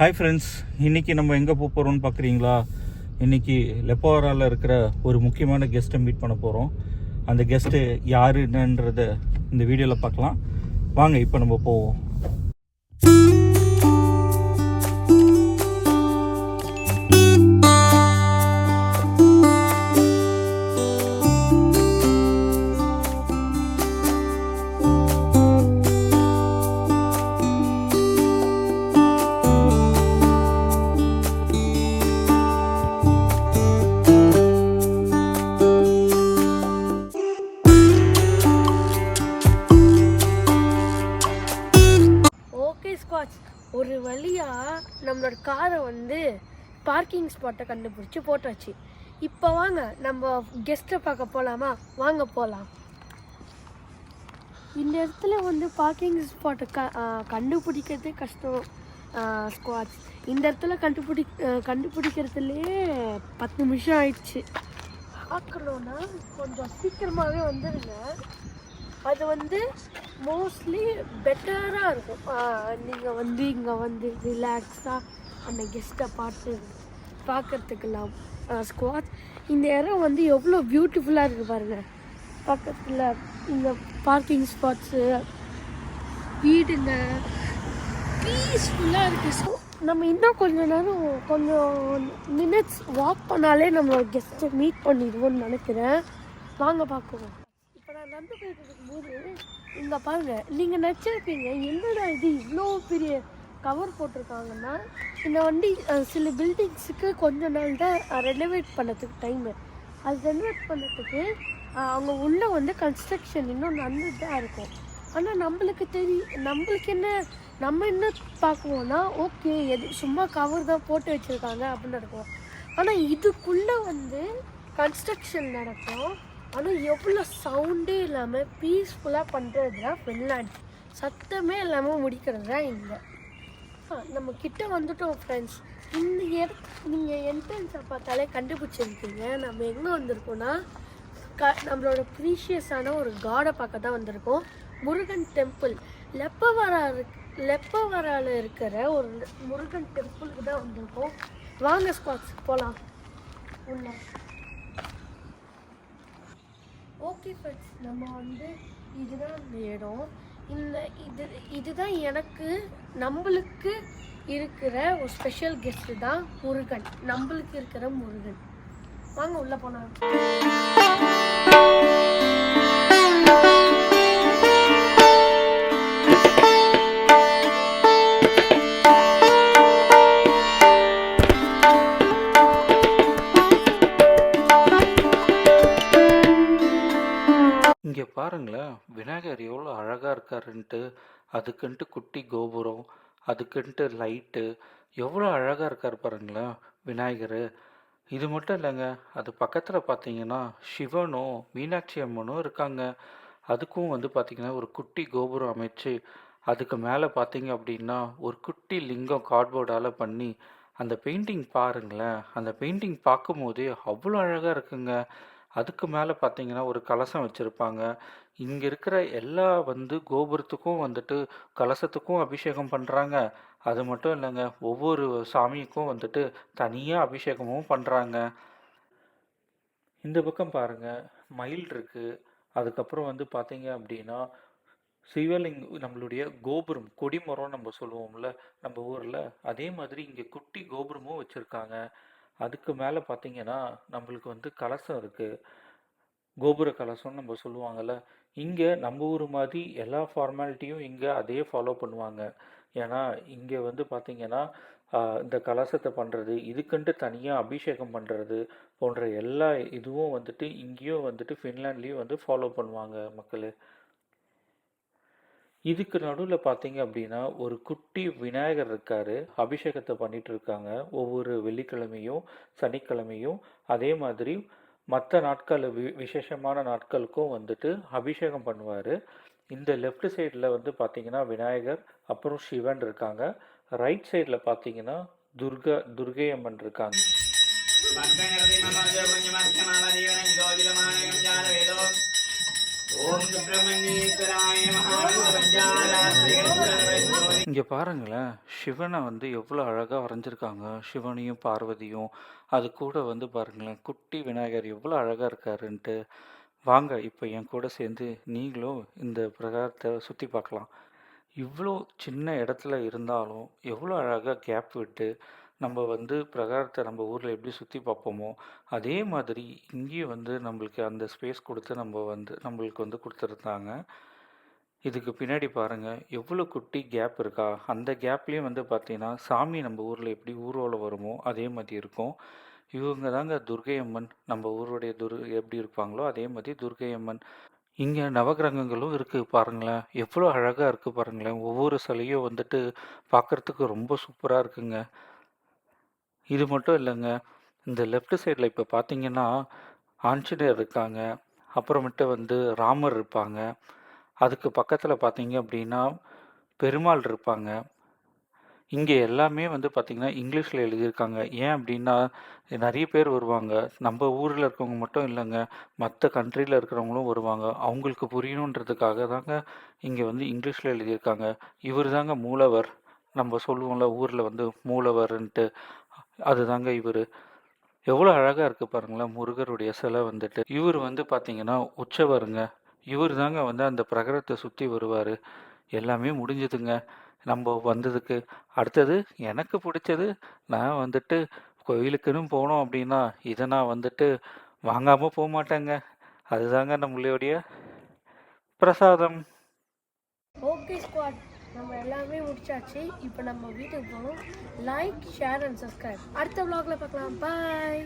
Hi friends இன்றைக்கி நம்ம எங்கே போக போகிறோம்னு பார்க்குறீங்களா இன்றைக்கி லெப்போராவில் இருக்கிற ஒரு முக்கியமான கெஸ்ட்டை மீட் பண்ண போகிறோம் அந்த கெஸ்ட்டு யார் என்னன்றத இந்த வீடியோவில் பார்க்கலாம். வாங்க இப்போ நம்ம போவோம். வந்து பார்க்கிங் ஸ்பாட்டை கண்டுபிடிச்சி போட்டாச்சு. இப்போ வாங்க நம்ம கெஸ்ட்டை பார்க்க போகலாமா வாங்க போகலாம் இந்த இடத்துல வந்து பார்க்கிங் ஸ்பாட்டை க கண்டுபிடிக்கிறதே கஷ்டம் ஸ்குவாட்ஸ் இந்த இடத்துல கண்டுபிடி கண்டுபிடிக்கிறதுலே பத்து நிமிஷம் ஆயிடுச்சு. பார்க்கணுன்னா கொஞ்சம் சீக்கிரமாகவே வந்துடுங்க அது வந்து மோஸ்ட்லி பெட்டராக இருக்கும். நீங்கள் வந்து இங்கே வந்து ரிலாக்ஸாக அந்த கெஸ்ட்டை பார்த்து பார்க்கறதுக்கெல்லாம் ஸ்குவாட் இந்த இடம் வந்து எவ்வளோ பியூட்டிஃபுல்லாக இருக்குது பாருங்கள் பக்கத்தில் இந்த பார்க்கிங் ஸ்பாட்ஸு வீடுங்க. பீஸ்ஃபுல்லாக இருக்குது ஸோ நம்ம இன்னும் கொஞ்ச நேரம் கொஞ்சம் மினிட்ஸ் வாக் பண்ணாலே நம்ம கெஸ்ட்டை மீட் பண்ணிடுவோம்னு நினைக்கிறேன். வாங்க பார்க்குவோம் இப்போ நான் நடந்து போயிட்டு இருக்கும்போது இந்த பாருங்கள் நீங்கள் நினச்சிருப்பீங்க என்னடா இது? இவ்வளோ பெரிய கவர் போட்டிருக்காங்கன்னா இந்த வண்டி சில பில்டிங்ஸுக்கு கொஞ்ச நாள் தான் ரெனோவேட் பண்ணதுக்கு டைமு அது ரெனோவேட் பண்ணதுக்கு அவங்க உள்ளே வந்து கன்ஸ்ட்ரக்ஷன் இன்னும் நடந்துட்டு தான் இருக்கும். ஆனால் நம்மளுக்கு தெரியும் நம்மளுக்கு என்ன நம்ம என்ன பார்க்குவோன்னா ஓகே எது சும்மா கவர் தான் போட்டு வச்சுருக்காங்க அப்படின்னு இருக்கும். ஆனால் இதுக்குள்ளே வந்து கன்ஸ்ட்ரக்ஷன் நடக்கும். ஆனால் எவ்வளோ சவுண்டே இல்லாமல் பீஸ்ஃபுல்லாக பண்ணுறது தான் வெளிநாட்டு சத்தமே இல்லாமல் முடிக்கிறது தான் இல்லை. நம்ம கிட்ட வந்துட்டோம் ஃப்ரெண்ட்ஸ் இந்த இடத்து நீங்கள் என்ட்ரன்ஸை பார்த்தாலே கண்டுபிடிச்சிருக்கீங்க. நம்ம எங்கே வந்திருக்கோம்னா க நம்மளோட ப்ரீஷியஸான ஒரு காடை பார்க்க தான் வந்திருக்கோம். முருகன் டெம்பிள் லெப்பவரா இருக் லெப்பவரால இருக்கிற ஒரு முருகன் டெம்பிளுக்கு தான் வந்திருக்கோம். வாங்க ஸ்குவாட்ஸ் போகலாம் உள்ள. ஓகே ஃப்ரெண்ட்ஸ் நம்ம வந்து இதுதான் அந்த இடம். இந்த இது இதுதான் எனக்கு நம்மளுக்கு இருக்கிற ஒரு ஸ்பெஷல் கெஸ்ட் தான் முருகன். நம்மளுக்கு இருக்கிற முருகன். வாங்க உள்ள போனாங்க கரண்ட்டு அதுக்குன்ட்டு குட்டி கோபுரம் அதுக்குன்ட்டு லைட்டு எவ்வளோ அழகாக இருக்கார் பாருங்களேன் விநாயகர். இது மட்டும் இல்லைங்க அது பக்கத்தில் பார்த்தீங்கன்னா சிவனும் மீனாட்சி அம்மனும் இருக்காங்க. அதுக்கும் வந்து பார்த்திங்கன்னா ஒரு குட்டி கோபுரம் அமைச்சு அதுக்கு மேலே பார்த்தீங்க அப்படின்னா ஒரு குட்டி லிங்கம் கார்ட்போர்டால் பண்ணி அந்த பெயிண்டிங் பாருங்களேன் அந்த பெயிண்டிங் பார்க்கும்போதே அவ்வளோ அழகாக இருக்குங்க. அதுக்கு மேலே பார்த்தீங்கன்னா ஒரு கலசம் வச்சுருப்பாங்க. இங்கே இருக்கிற எல்லா வந்து கோபுரத்துக்கும் வந்துட்டு கலசத்துக்கும் அபிஷேகம் பண்ணுறாங்க அது மட்டும் இல்லைங்க ஒவ்வொரு சாமிக்கும் வந்துட்டு தனியாக அபிஷேகமும் பண்ணுறாங்க இந்த பக்கம் பாருங்க மயில் இருக்குது அதுக்கப்புறம் வந்து பார்த்தீங்க அப்படின்னா சிவலிங் நம்மளுடைய கோபுரம் கொடிமரம் நம்ம சொல்லுவோம்ல நம்ம ஊரில். அதே மாதிரி இங்கே குட்டி கோபுரமும் வச்சுருக்காங்க. அதுக்கு மேலே பார்த்தீங்கன்னா நம்மளுக்கு வந்து கலசம் இருக்குது கோபுர கலசம்னு நம்ம சொல்லுவாங்கல்ல. இங்கே நம்ம ஊர் மாதிரி எல்லா ஃபார்மாலிட்டியும் இங்கே அதே ஃபாலோ பண்ணுவாங்க. ஏன்னா இங்கே வந்து பார்த்தீங்கன்னா இந்த கலசத்தை பண்ணுறது இதுக்குன்ட்டு தனியாக அபிஷேகம் பண்ணுறது போன்ற எல்லா இதுவும் வந்துட்டு இங்கேயும் வந்துட்டு ஃபின்லாண்ட்லேயும் வந்து ஃபாலோ பண்ணுவாங்க மக்கள். இதுக்கு நடுவில் பார்த்தீங்க அப்படின்னா ஒரு குட்டி விநாயகர் இருக்காரு. அபிஷேகத்தை பண்ணிட்டு இருக்காங்க. ஒவ்வொரு வெள்ளிக்கிழமையும் சனிக்கிழமையும் அதே மாதிரி மற்ற நாட்கள் வி விசேஷமான நாட்களுக்கும் வந்துட்டு அபிஷேகம் பண்ணுவார். இந்த லெஃப்ட் சைடில் வந்து பார்த்தீங்கன்னா விநாயகர் அப்புறம் சிவன் இருக்காங்க. ரைட் சைடில் பார்த்தீங்கன்னா துர்கா துர்கை அம்மன் இருக்காங்க இங்கே பாருங்களேன் சிவனை வந்து எவ்வளோ அழகாக வரைஞ்சிருக்காங்க. சிவனையும் பார்வதியும். அது கூட வந்து பாருங்களேன் குட்டி விநாயகர் எவ்வளோ அழகாக இருக்காருன்ட்டு. வாங்க இப்போ என் கூட சேர்ந்து நீங்களும் இந்த பிரகாரத்தை சுற்றி பார்க்கலாம். இவ்வளோ சின்ன இடத்துல இருந்தாலும் எவ்வளோ அழகாக கேப் விட்டு நம்ம வந்து பிரகாரத்தை நம்ம ஊரில் எப்படி சுற்றி பார்ப்போமோ அதே மாதிரி இங்கேயும் வந்து நம்மளுக்கு அந்த ஸ்பேஸ் கொடுத்து நம்ம வந்து நம்மளுக்கு வந்து கொடுத்துருந்தாங்க. இதுக்கு பின்னாடி பாருங்கள் எவ்வளோ குட்டி கேப் இருக்கா? அந்த கேப்லேயும் வந்து பார்த்திங்கன்னா சாமி நம்ம ஊரில் எப்படி ஊர்வலம் வருமோ அதே மாதிரி இருக்கும். இவங்க தாங்க துர்க்கை அம்மன் நம்ம ஊருடைய துர் எப்படி இருப்பாங்களோ அதே மாதிரி துர்க்கை அம்மன் இங்கே நவகிரகங்களும் இருக்குது பாருங்களேன். எவ்வளோ அழகாக இருக்குது பாருங்களேன். ஒவ்வொரு சிலையும் வந்துட்டு பார்க்குறதுக்கு ரொம்ப சூப்பராக இருக்குங்க. இது மட்டும் இல்லைங்க. இந்த லெஃப்ட் சைடில் இப்போ பார்த்தீங்கன்னா ஆஞ்சநேயர் இருக்காங்க. அப்புறமேட்டு வந்து ராமர் இருப்பாங்க. அதுக்கு பக்கத்தில் பார்த்தீங்க அப்படின்னா பெருமாள் இருப்பாங்க. இங்கே எல்லாமே வந்து பார்த்திங்கன்னா இங்கிலீஷில் எழுதியிருக்காங்க. ஏன் அப்படின்னா நிறைய பேர் வருவாங்க. நம்ம ஊரில் இருக்கவங்க மட்டும் இல்லைங்க. மற்ற கண்ட்ரியில் இருக்கிறவங்களும் வருவாங்க. அவங்களுக்கு புரியணுன்றதுக்காக தாங்க இங்கே வந்து இங்கிலீஷில் எழுதியிருக்காங்க. இவர் தாங்க மூலவர். நம்ம சொல்லுவோம்ல ஊரில் வந்து மூலவர்ன்ட்டு. அதுதாங்க இவர். எவ்வளோ அழகாக இருக்குது பாருங்களேன் முருகருடைய சிலை வந்துட்டு. இவர் வந்து பார்த்தீங்கன்னா உச்சவருங்க இவர் தாங்க வந்து அந்த பிரகரத்தை சுற்றி வருவார். எல்லாமே முடிஞ்சதுங்க. நம்ம வந்ததுக்கு. அடுத்தது எனக்கு பிடிச்சது நான் வந்துட்டு கோயிலுக்குன்னு போனோம் அப்படின்னா இதை நான் வந்துட்டு வாங்காமல் போக மாட்டேங்க. அதுதாங்க நம்மளுடைய பிரசாதம். Okay squad. நம்ம எல்லாமே முடிச்சாச்சு. இப்போ நம்ம வீட்டுக்கு போகணும். லைக் ஷேர் அண்ட் சப்ஸ்கிரைப் அடுத்த vlogல பார்க்கலாம். பாய்